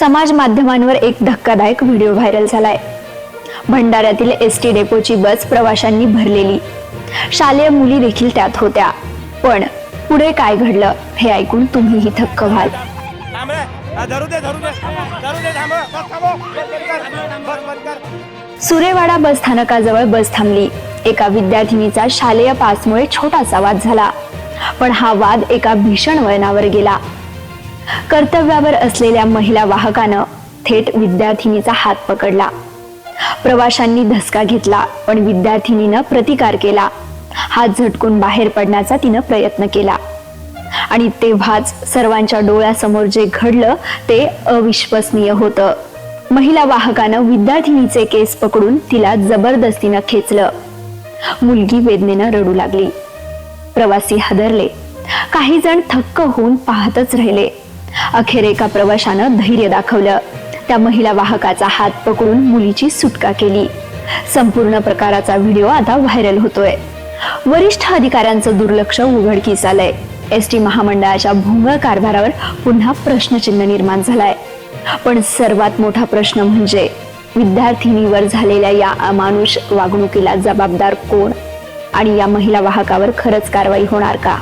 समाज माध्यमांवर एक धक्कादायक व्हिडिओ व्हायरल झालाय. भंडाऱ्यातील एस टी डेपोची बस प्रवाशांनी भरलेली. शालेय मुली देखील त्यात होत्या. पण पुढे काय घडलं हे ऐकून तुम्हीही थक्क व्हाल. सुरेवाडा बस स्थानकाजवळ बस थांबली. एका विद्यार्थिनीचा शालेय पासमुळे छोटासा वाद झाला. पण हा वाद एका भीषण वळणावर गेला. कर्तव्यावर असलेल्या महिला वाहकानं थेट विद्यार्थिनीचा हात पकडला. प्रवाशांनी धसका घेतला पण विद्यार्थिनीनं प्रतिकार केला. हात झटकून बाहेर पडण्याचा तिनं प्रयत्न केला. आणि तेव्हाच सर्वांच्या डोळ्यासमोर जे घडलं ते अविश्वसनीय होतं. महिला वाहकानं विद्यार्थिनीचे केस पकडून तिला जबरदस्तीनं खेचलं. मुलगी वेदनेनं रडू लागली. प्रवासी हादरले. काही जण थक्क होऊन पाहतच राहिले. अखेर एका प्रवाशानं धैर्य दाखवलं. त्या महिला वाहकाचा हात पकडून मुलीची सुटका केली. संपूर्ण प्रकाराचा व्हिडिओ आता व्हायरल होतोय. वरिष्ठ अधिकाऱ्यांचं दुर्लक्ष उघडकीस आलंय. एस टी महामंडळाच्या भोंगळ कारभारावर पुन्हा प्रश्नचिन्ह निर्माण झालाय. पण सर्वात मोठा प्रश्न म्हणजे विद्यार्थिनीवर झालेल्या या अमानुष वागणुकीला जबाबदार कोण? आणि या महिला वाहकावर खरंच कारवाई होणार का?